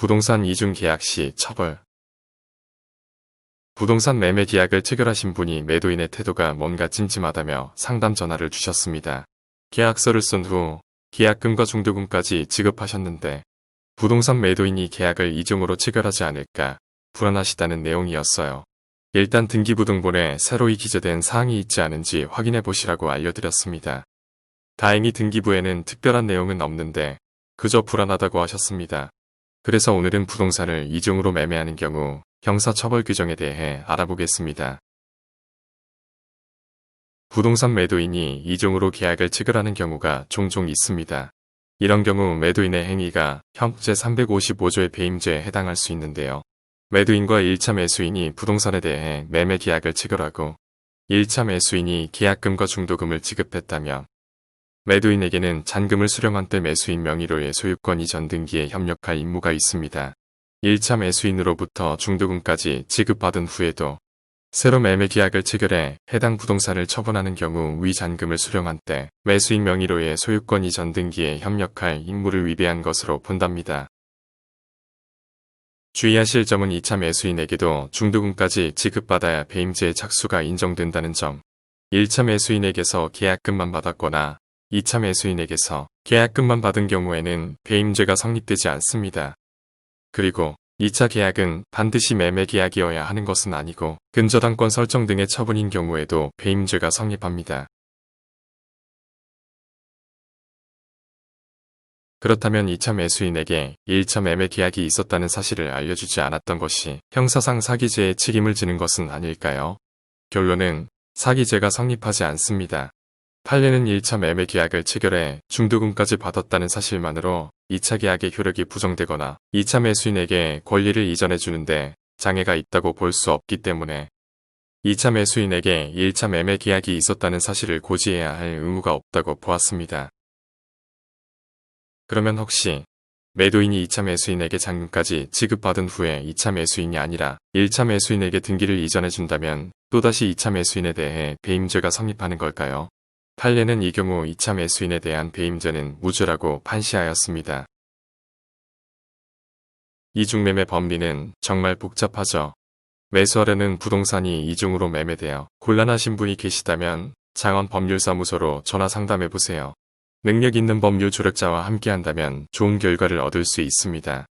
부동산 이중 계약 시 처벌 부동산 매매 계약을 체결하신 분이 매도인의 태도가 뭔가 찜찜하다며 상담 전화를 주셨습니다. 계약서를 쓴 후 계약금과 중도금까지 지급하셨는데 부동산 매도인이 계약을 이중으로 체결하지 않을까 불안하시다는 내용이었어요. 일단 등기부등본에 새로이 기재된 사항이 있지 않은지 확인해 보시라고 알려드렸습니다. 다행히 등기부에는 특별한 내용은 없는데 그저 불안하다고 하셨습니다. 그래서 오늘은 부동산을 이중으로 매매하는 경우 형사처벌 규정에 대해 알아보겠습니다. 부동산 매도인이 이중으로 계약을 체결하는 경우가 종종 있습니다. 이런 경우 매도인의 행위가 형 제 355조의 배임죄에 해당할 수 있는데요. 매도인과 1차 매수인이 부동산에 대해 매매 계약을 체결하고 1차 매수인이 계약금과 중도금을 지급했다면 매도인에게는 잔금을 수령한 때 매수인 명의로의 소유권 이전 등기에 협력할 임무가 있습니다. 1차 매수인으로부터 중도금까지 지급받은 후에도 새로 매매 계약을 체결해 해당 부동산을 처분하는 경우 위 잔금을 수령한 때 매수인 명의로의 소유권 이전 등기에 협력할 임무를 위배한 것으로 본답니다. 주의하실 점은 2차 매수인에게도 중도금까지 지급받아야 배임죄의 착수가 인정된다는 점. 1차 매수인에게서 계약금만 받았거나 2차 매수인에게서 계약금만 받은 경우에는 배임죄가 성립되지 않습니다. 그리고 2차 계약은 반드시 매매 계약이어야 하는 것은 아니고 근저당권 설정 등의 처분인 경우에도 배임죄가 성립합니다. 그렇다면 2차 매수인에게 1차 매매 계약이 있었다는 사실을 알려주지 않았던 것이 형사상 사기죄의 책임을 지는 것은 아닐까요? 결론은 사기죄가 성립하지 않습니다. 판례는 1차 매매 계약을 체결해 중도금까지 받았다는 사실만으로 2차 계약의 효력이 부정되거나 2차 매수인에게 권리를 이전해 주는데 장애가 있다고 볼 수 없기 때문에 2차 매수인에게 1차 매매 계약이 있었다는 사실을 고지해야 할 의무가 없다고 보았습니다. 그러면 혹시 매도인이 2차 매수인에게 잔금까지 지급받은 후에 2차 매수인이 아니라 1차 매수인에게 등기를 이전해 준다면 또다시 2차 매수인에 대해 배임죄가 성립하는 걸까요? 판례는 이 경우 2차 매수인에 대한 배임죄는 무죄라고 판시하였습니다. 이중매매 법리는 정말 복잡하죠. 매수하려는 부동산이 이중으로 매매되어 곤란하신 분이 계시다면 장원 법률사무소로 전화 상담해보세요. 능력 있는 법률 조력자와 함께한다면 좋은 결과를 얻을 수 있습니다.